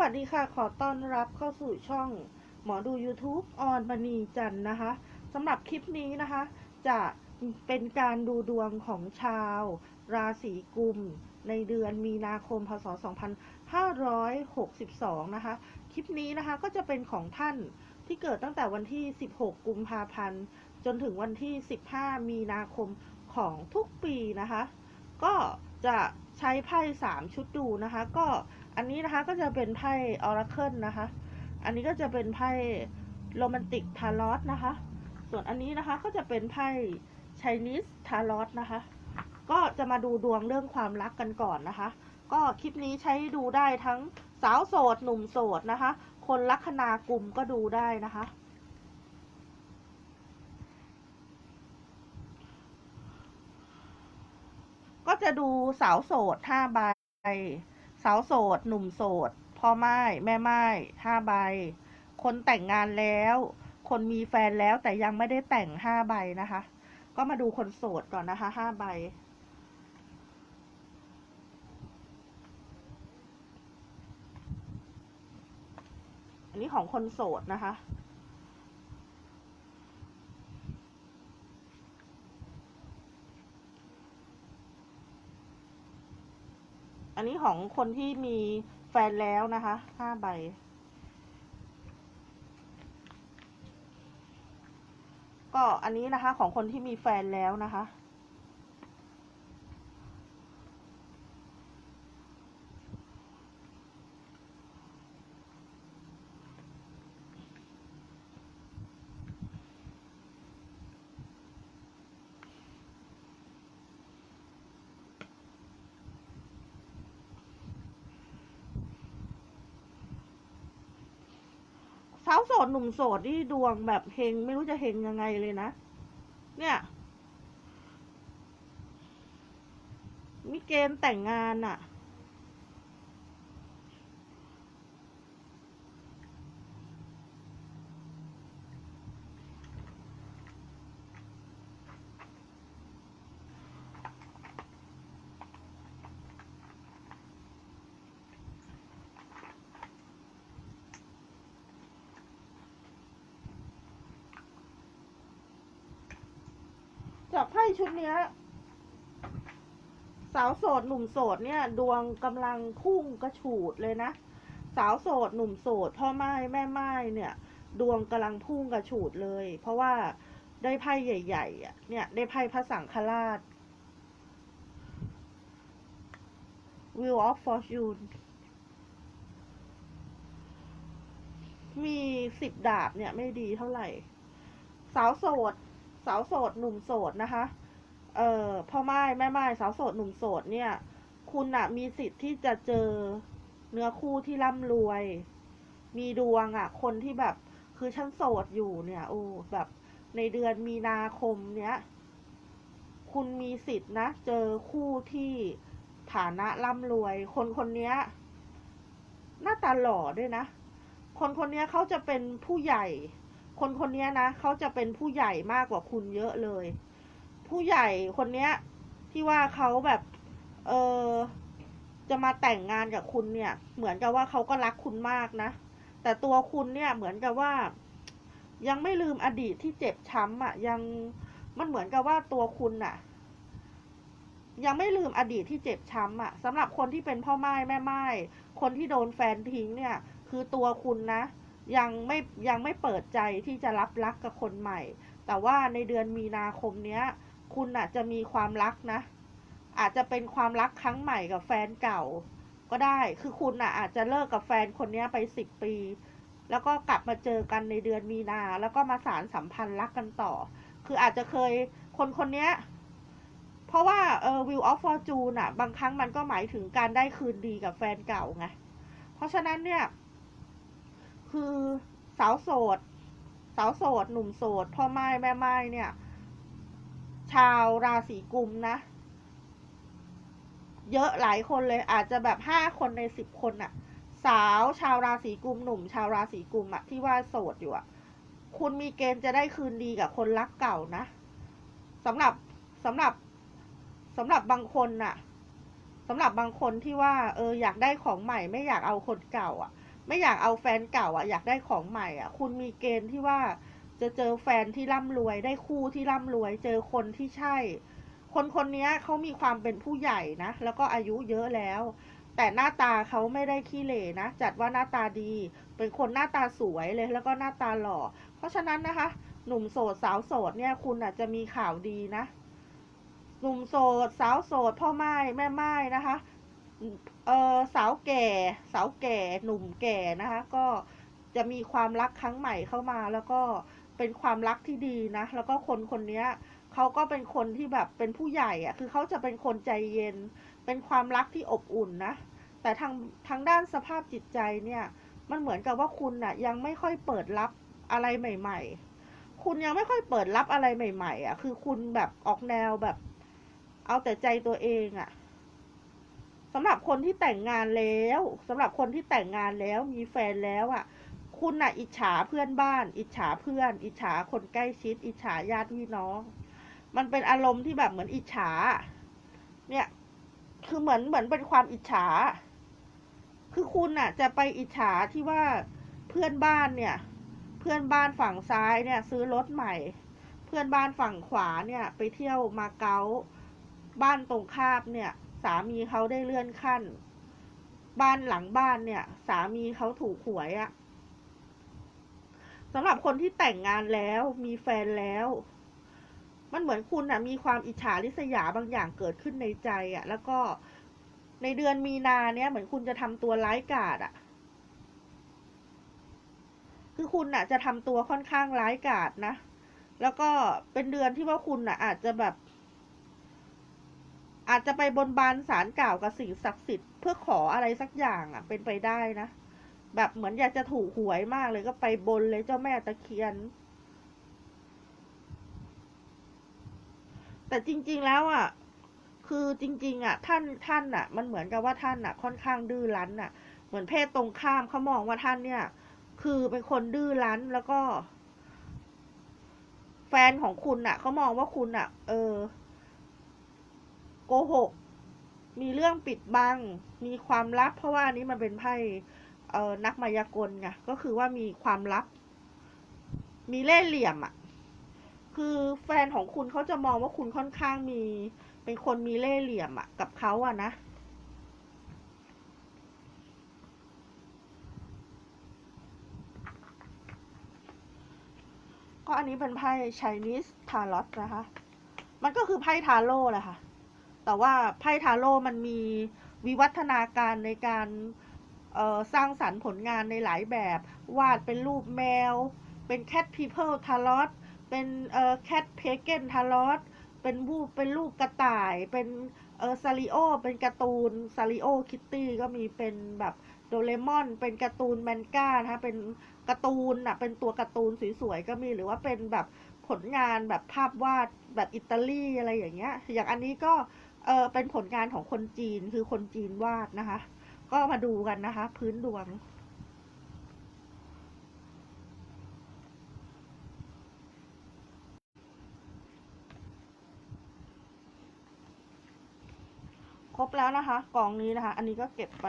วัสดีค่ะ ขอต้อนรับเข้าสู่ช่องหมอดู YouTube ออนมณีจันนะคะสำหรับคลิปนี้นะคะ จะเป็นการดูดวงของชาว ราศีกุม ในเดือนมีนาคม พศ 2562 นะคะ คลิปนี้นะคะก็จะเป็นของท่านที่เกิดตั้งแต่วันที่ 16 กุมภาพันธ์ จนถึงวันที่ 15 มีนาคมของทุกปีนะคะ ก็จะใช้ไพ่ 3 ชุดดูนะคะ ก็ อันนี้นะคะก็จะเป็นไพ่ออราเคิลนะคะ อันนี้ก็จะเป็นไพ่โรแมนติกทารอสนะคะ ส่วนอันนี้นะคะก็จะเป็นไพ่ไชนีสทารอสนะคะ ก็จะมาดูดวงเรื่องความรักกันก่อนนะคะ ก็คลิปนี้ใช้ดูได้ทั้งสาวโสดหนุ่มโสดนะคะ คนลัคนากลุ่มก็ดูได้นะคะก็จะดูสาวโสดห้าใบ สาวโสด หนุ่มโสด พ่อไม้แม่ไม้ห้าใบ คนแต่งงานแล้ว คนมีแฟนแล้วแต่ยังไม่ได้แต่งห้าใบนะคะ ก็มาดูคนโสดก่อนนะคะห้าใบอันนี้ของคนโสดนะคะ อันนี้ของคนที่มีแฟนแล้วนะคะห้าใบ ก็อันนี้นะคะของคนที่มีแฟนแล้วนะคะ สาวโสดหนุ่มโสดที่ดวงแบบเฮงไม่รู้จะเฮงยังไงเลยนะ เนี่ยมีเกณฑ์แต่งงานอะ จากไพ่ชุดเนี้ย สาวโสดหนุ่มโสดเนี่ย ดวงกำลังพุ่งกระฉูดเลยนะ สาวโสดหนุ่มโสดพ่อไม้แม่ไม้เนี่ย ดวงกำลังพุ่งกระฉูดเลย เพราะว่าได้ไพ่ใหญ่ๆอะเนี่ย ได้ไพ่พระสังฆราช Wheel of Fortune มีสิบดาบเนี่ยไม่ดีเท่าไหร่ สาวโสด สาวโสดหนุ่มโสดนะคะ เอ่อพ่อไม้แม่ไม้สาวโสดหนุ่มโสดเนี่ย คุณอะมีสิทธิ์ที่จะเจอเนื้อคู่ที่ร่ำรวย มีดวงอะคนที่แบบคือฉันโสดอยู่เนี่ยโอ้แบบในเดือนมีนาคมเนี้ย คุณมีสิทธิ์นะ เจอคู่ที่ฐานะร่ำรวย คนคนเนี้ยหน้าตาหล่อด้วยนะ คนคนเนี้ยเขาจะเป็นผู้ใหญ่ คนคนนี้นะเขาจะเป็นผู้ใหญ่มากกว่าคุณเยอะเลย ผู้ใหญ่คนเนี้ย ที่ว่าเขาแบบ เออจะมาแต่งงานกับคุณเนี่ย เหมือนกับว่าเขาก็รักคุณมากนะ แต่ตัวคุณเนี่ยเหมือนกับว่า ยังไม่ลืมอดีตที่เจ็บช้ำอะ่ะ ยังมันเหมือนกับว่าตัวคุณอะ่ะ ยังไม่ลืมอดีตที่เจ็บช้ำอะ่ะสำหรับคนที่เป็นพ่อไม้แม่ไม้คนที่โดนแฟนทิ้งเนี่ย คือตัวคุณนะ ยังไม่ยังไม่เปิดใจที่จะรับรักกับคนใหม่ แต่ว่าในเดือนมีนาคมเนี้ย คุณอาจจะมีความรักนะ อาจจะเป็นความรักครั้งใหม่กับแฟนเก่า ก็ได้ คือคุณอะอาจจะเลิกกับแฟนคนนี้ไปสิบปี แล้วก็กลับมาเจอกันในเดือนมีนา แล้วก็มาสารสัมพันธ์รักกันต่อ คืออาจจะเคยคนคนนี้เพราะว่าเออ Will of Fortune อะ บางครั้งมันก็หมายถึงการได้คืนดีกับแฟนเก่าไง เพราะฉะนั้นเนี่ย คือสาวโสด สาวโสด หนุ่มโสด พ่อไม้แม่ไม้เนี่ย ชาวราศีกุมนะ เยอะหลายคนเลยอาจจะแบบห้าคนในสิบคนอะสาวชาวราศีกุมหนุ่ม ชาวราศีกุมอะที่ว่าโสดอยู่อะคุณมีเกณฑ์จะได้คืนดีกับคนรักเก่านะสำหรับสำหรับสำหรับบางคนน่ะสำหรับบางคนที่ว่า เอออยากได้ของใหม่ไม่อยากเอาคนเก่า อะ ไม่อยากเอาแฟนเก่าอะอยากได้ของใหม่อะ คุณมีเกณฑ์ที่ว่าจะเจอแฟนที่ร่ำรวยได้คู่ที่ร่ำรวย เจอคนที่ใช่ คนคนนี้เขามีความเป็นผู้ใหญ่นะ แล้วก็อายุเยอะแล้ว แต่หน้าตาเขาไม่ได้ขี้เหร่นะ จัดว่าหน้าตาดี เป็นคนหน้าตาสวยเลย แล้วก็หน้าตาหล่อ เพราะฉะนั้นนะคะ หนุ่มโสดสาวโสดเนี่ยคุณอาจจะมีข่าวดีนะ หนุ่มโสดสาวโสดพ่อไม้แม่ไม้นะคะ เออสาวแก่ สาวแก่หนุ่มแก่นะคะ ก็จะมีความรักครั้งใหม่เข้ามาแล้วก็เป็นความรักที่ดีนะ แล้วก็คนคนนี้เขาก็เป็นคนที่แบบเป็นผู้ใหญ่อะคือเขาจะเป็นคนใจเย็น เป็นความรักที่อบอุ่นนะ แต่ทางทางด้านสภาพจิตใจเนี่ย มันเหมือนกับว่าคุณน่ะ ยังไม่ค่อยเปิดรับอะไรใหม่ ๆ คุณยังไม่ค่อยเปิดรับอะไรใหม่ ๆอะ คือคุณแบบออกแนวแบบ เอาแต่ใจตัวเองอะ สำหรับคนที่แต่งงานแล้วสำหรับคนที่แต่งงานแล้วมีแฟนแล้วอะ คุณน่ะ อิจฉาเพื่อนบ้าน อิจฉาเพื่อน อิจฉาคนใกล้ชิด อิจฉาญาติพี่น้อง มันเป็นอารมณ์ที่แบบเหมือนอิจฉา เนี่ย คือเหมือนเหมือนเป็นความอิจฉา คือคุณน่ะ จะไปอิจฉาที่ว่าเพื่อนบ้านเนี่ย เพื่อนบ้านฝั่งซ้ายเนี่ย ซื้อรถใหม่ เพื่อนบ้านฝั่งขวาเนี่ย ไปเที่ยวมาเก๊าบ้านตรงข้ามเนี่ย สามีเขาได้เลื่อนขั้น บ้านหลังบ้านเนี่ย สามีเขาถูกหวยอะสำหรับคนที่แต่งงานแล้วมีแฟนแล้ว มันเหมือนคุณอะมีความอิจฉาริษยาบางอย่างเกิดขึ้นในใจอะแล้วก็ในเดือนมีนาเนี่ย เหมือนคุณจะทำตัวร้ายกาจอะคือคุณอะจะทำตัวค่อนข้างร้ายกาจนะแล้วก็เป็นเดือนที่ว่าคุณอะอาจจะแบบ อาจจะไปบนบานสารกล่าวกับสิ่งศักดิ์สิทธิ์เพื่อขออะไรสักอย่างอะ เป็นไปได้นะแบบเหมือนอยากจะถูกหวยมากเลยก็ไปบนเลยเจ้าแม่ตะเคียน แต่จริง ๆแล้วอะ คือจริง ๆ อะ ท่านท่านอะ มันเหมือนกับว่าท่านอะ ค่อนข้างดื้อรั้นอะ เหมือนเพศตรงข้ามเขามองว่าท่านเนี่ย คือเป็นคนดื้อรั้นแล้วก็ แฟนของคุณอะเขามองว่าคุณอะ เออ โกหก มีเรื่องปิดบัง มีความลับ เพราะว่าอันนี้มันเป็นไพ่เออนักมายากลไงก็คือว่ามีความลับ มีเล่ห์เหลี่ยมอะ คือแฟนของคุณเขาจะมองว่าคุณค่อนข้างมี เป็นคนมีเล่ห์เหลี่ยมอะ กับเขาอะนะก็อันนี้เป็นไพ่ Chinese Tarot นะคะ มันก็คือไพ่ทาโร่แหละค่ะ แต่ว่าไพ่ทาโร่มันมีวิวัฒนาการในการสร้างสรรค์ผลงานในหลายแบบ วาดเป็นรูปแมว เป็น cat people tarot เป็นเอ่อ cat pagan tarot เป็นรูปเป็นรูปกระต่าย เป็นเออซาริโอ เป็นการ์ตูนซาริโอคิตตี้ก็มีเป็นแบบโดเรมอน เป็นการ์ตูนแมนก้านะคะเป็นการ์ตูนอะเป็นตัวการ์ตูนสวยๆก็มีหรือว่าเป็นแบบผลงานแบบภาพวาดแบบอิตาลีอะไรอย่างเงี้ย อย่างอันนี้ก็ เออเป็นผลงานของคนจีนคือคนจีนวาดนะคะ ก็มาดูกันนะคะ พื้นดวง ครบแล้วนะคะ กล่องนี้นะคะ อันนี้ก็เก็บไป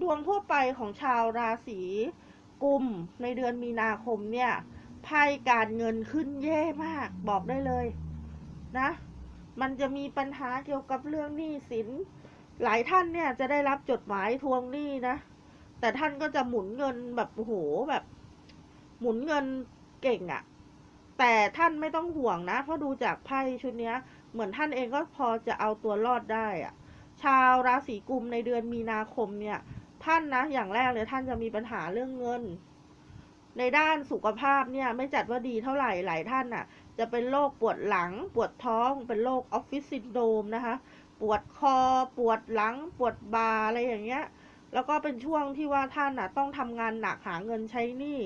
ดวงทั่วไปของชาวราศี กุมในเดือนมีนาคมเนี่ยไพ่การเงินขึ้นแย่มาก บอกได้เลยนะ มันจะมีปัญหาเกี่ยวกับเรื่องหนี้สิน หลายท่านเนี่ยจะได้รับจดหมายทวงหนี้นะ แต่ท่านก็จะหมุนเงินแบบโอ้โหแบบ หมุนเงินเก่งอะ่ะ แต่ท่านไม่ต้องห่วงนะ เพราะดูจากไพ่ชุดนี้เหมือนท่านเองก็พอจะเอาตัวรอดได้อะ่ะ ชาวราศีกุมในเดือนมีนาคมเนี่ย ท่านนะ อย่างแรกเลยท่านจะมีปัญหาเรื่องเงิน ในด้านสุขภาพเนี่ย ไม่จัดว่าดีเท่าไหร่หลายท่านน่ะ จะเป็นโรคปวดหลัง ปวดท้อง เป็นโรคออฟฟิศซินโดมนะคะ ปวดคอ ปวดหลัง ปวดบ่าอะไรอย่างเงี้ย แล้วก็เป็นช่วงที่ว่าท่านน่ะ ต้องทำงานหนักหาเงินใช้หนี้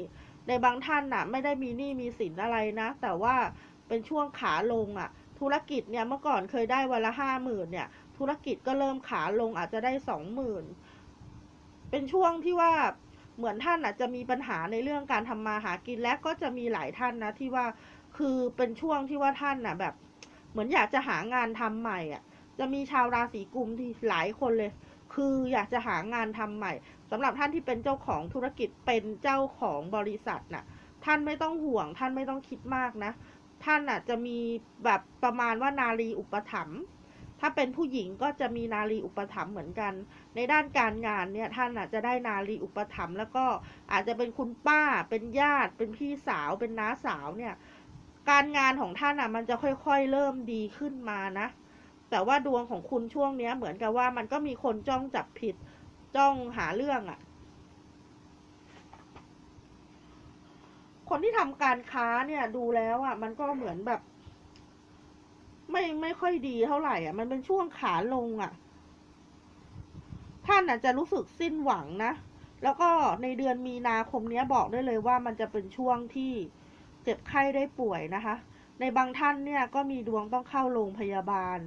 ในบางท่านน่ะ ไม่ได้มีหนี้มีสินอะไรนะ แต่ว่าเป็นช่วงขาลงอะ ธุรกิจเนี่ยเมื่อก่อนเคยได้วันละห้าหมื่นเนี่ย ธุรกิจก็เริ่มขาลงอาจจะได้สองหมื่น เป็นช่วงที่ว่าเหมือนท่านอะจะมีปัญหาในเรื่องการทำมาหากินและก็จะมีหลายท่านนะที่ว่าคือเป็นช่วงที่ว่าท่านอะแบบ เหมือนอยากจะหางานทำใหม่อะ จะมีชาวราศีกุมที่หลายคนเลย คืออยากจะหางานทำใหม่สำหรับท่านที่เป็นเจ้าของธุรกิจเป็นเจ้าของบริษัทน่ะ ท่านไม่ต้องห่วง ท่านไม่ต้องคิดมากนะ ท่านอะจะมีแบบประมาณว่านารีอุปถัมภ์ ถ้าเป็นผู้หญิงก็จะมีนารีอุปถัมภ์เหมือนกัน ในด้านการงานเนี่ยท่านอาจจะได้นารีอุปถัมภ์แล้วก็อาจจะเป็นคุณป้า เป็นญาติ เป็นพี่สาว เป็นน้าสาวเนี่ย การงานของท่านอะมันจะค่อยๆเริ่มดีขึ้นมานะ แต่ว่าดวงของคุณช่วงเนี้ยเหมือนกับว่ามันก็มีคนจ้องจับผิด จ้องหาเรื่องอะ คนที่ทำการค้าเนี่ยดูแล้วอะมันก็เหมือนแบบ ไม่ไม่ค่อยดีเท่าไหร่อะ มันเป็นช่วงขาลงอะ ท่านอาจจะรู้สึกสิ้นหวังนะ แล้วก็ในเดือนมีนาคมเนี้ยบอกได้เลยว่ามันจะเป็นช่วงที่เจ็บไข้ได้ป่วยนะคะ ในบางท่านเนี่ยก็มีดวงต้องเข้าโรงพยาบาล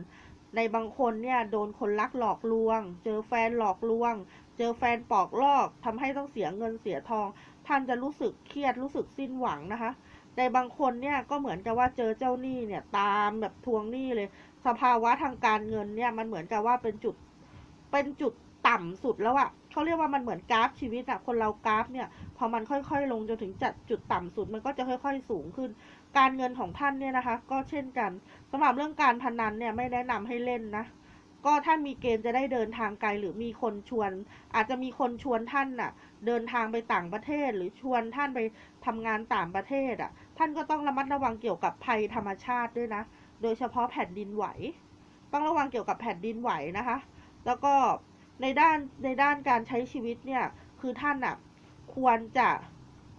ในบางคนเนี่ยโดนคนรักหลอกลวง เจอแฟนหลอกลวง เจอแฟนปอกลอกทำให้ต้องเสียเงินเสียทอง ท่านจะรู้สึกเครียดรู้สึกสิ้นหวังนะคะ ในบางคนเนี่ยก็เหมือนกับว่าเจอเจ้าหนี้เนี่ยตามแบบทวงหนี้เลย สภาวะทางการเงินเนี่ยมันเหมือนกับว่าเป็นจุดเป็นจุดต่ำสุดแล้วอะเขาเรียกว่ามันเหมือนกราฟชีวิตอะคนเรากราฟเนี่ย พอมันค่อยๆ ลงจนถึงจัดจุดต่ำสุด มันก็จะค่อย ๆ สูงขึ้น การเงินของท่านเนี่ยนะคะ ก็เช่นกันสำหรับเรื่องการพนันเนี่ยไม่แนะนำให้เล่นนะก็ท่านมีเกณฑ์จะได้เดินทางไกลหรือมีคนชวน อาจจะมีคนชวนท่านน่ะ เดินทางไปต่างประเทศหรือชวนท่านไปทำงานต่างประเทศอะ ท่านก็ต้องระมัดระวังเกี่ยวกับภัยธรรมชาติด้วยนะ โดยเฉพาะแผ่นดินไหว ต้องระวังเกี่ยวกับแผ่นดินไหวนะคะ แล้วก็ในด้านในด้านการใช้ชีวิตเนี่ย คือท่านอะควรจะ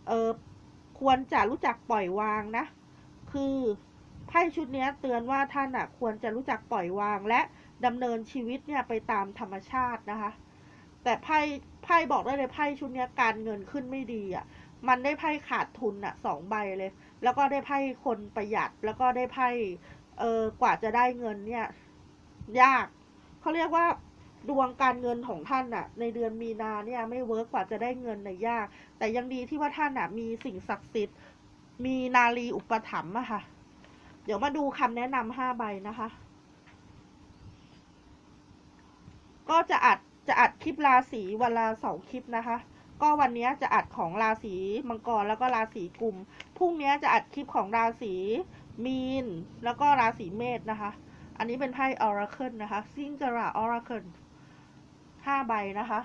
เออควรจะรู้จักปล่อยวางนะ คือไพ่ชุดนี้เตือนว่าท่านอะควรจะรู้จักปล่อยวางและดำเนินชีวิตเนี่ยไปตามธรรมชาตินะคะ แต่ไพ่ไพ่บอกได้เลยไพ่ชุดนี้การเงินขึ้นไม่ดีอะ มันได้ไพ่ขาดทุนอะสองใบเลย แล้วก็ได้ไพ่คนประหยัด แล้วก็ได้ไพ่เออกว่าจะได้เงินเนี่ย ยากเขาเรียกว่าดวงการเงินของท่านน่ะในเดือนมีนาเนี่ยไม่เวิร์กกว่าจะได้เงินในยาก แต่ยังดีที่ว่าท่านน่ะมีสิ่งศักดิ์สิทธิ์ มีนารีอุปถัมภ์อะค่ะ เดี๋ยวมาดูคำแนะนำห้าใบนะคะ ก็จะอัดจะอัดคลิปราศีวันละสองคลิปนะคะ ก็วันนี้จะอัดของราศีมังกรแล้วก็ราศีกุมพรุ่งนี้จะอัดคลิปของราศีมีน แล้วก็ราศีเมษนะคะ อันนี้เป็นไพ่ Oracle นะคะ ซิงจรา Oracle ห้าใบนะคะ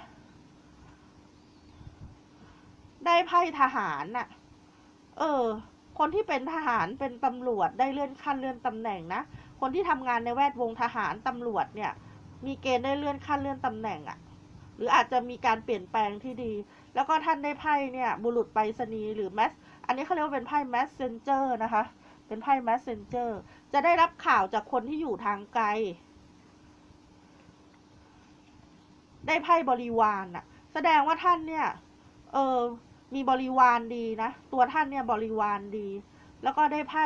ได้ไพ่ทหารน่ะ เออ คนที่เป็นทหารเป็นตำรวจได้เลื่อนขั้นเลื่อนตำแหน่งนะ คนที่ทำงานในแวดวงทหารตำรวจเนี่ย มีเกณฑ์ได้เลื่อนขั้นเลื่อนตำแหน่งอะ่ะหรืออาจจะมีการเปลี่ยนแปลงที่ดี แล้วก็ท่านได้ไพ่เนี่ยบุรุษไปรษณีย์หรือแมสอันนี้เขาเรียกว่าเป็นไพ่ messenger นะคะ เป็นไพ่ messenger จะได้รับข่าวจากคนที่อยู่ทางไกล ได้ไพ่บริวารน่ะ แสดงว่าท่านเนี่ย เออมีบริวารดีนะ ตัวท่านเนี่ยบริวารดี แล้วก็ได้ไพ่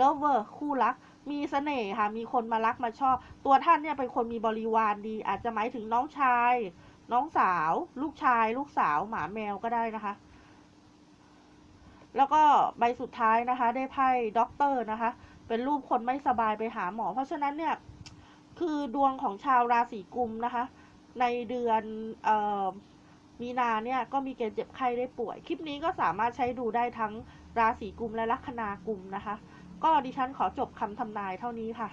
lover คู่รัก มีเสน่ห์ค่ะ มีคนมารักมาชอบ ตัวท่านเนี่ยเป็นคนมีบริวารดี อาจจะหมายถึงน้องชาย น้องสาว ลูกชาย ลูกสาวหมาแมวก็ได้นะคะ แล้วก็ใบสุดท้ายนะคะ ได้ไพ่ด็อกเตอร์นะคะ เป็นรูปคนไม่สบายไปหาหมอ เพราะฉะนั้นเนี่ย คือดวงของชาวราศีกุมนะคะ ในเดือนออมีนาเนี่ยก็มีเกณฑ์เจ็บไข้ได้ป่วย คลิปนี้ก็สามารถใช้ดูได้ทั้งราศีกุมและลัคนากุมนะคะ ก็ดิฉันขอจบคำทำนายเท่านี้ค่ะ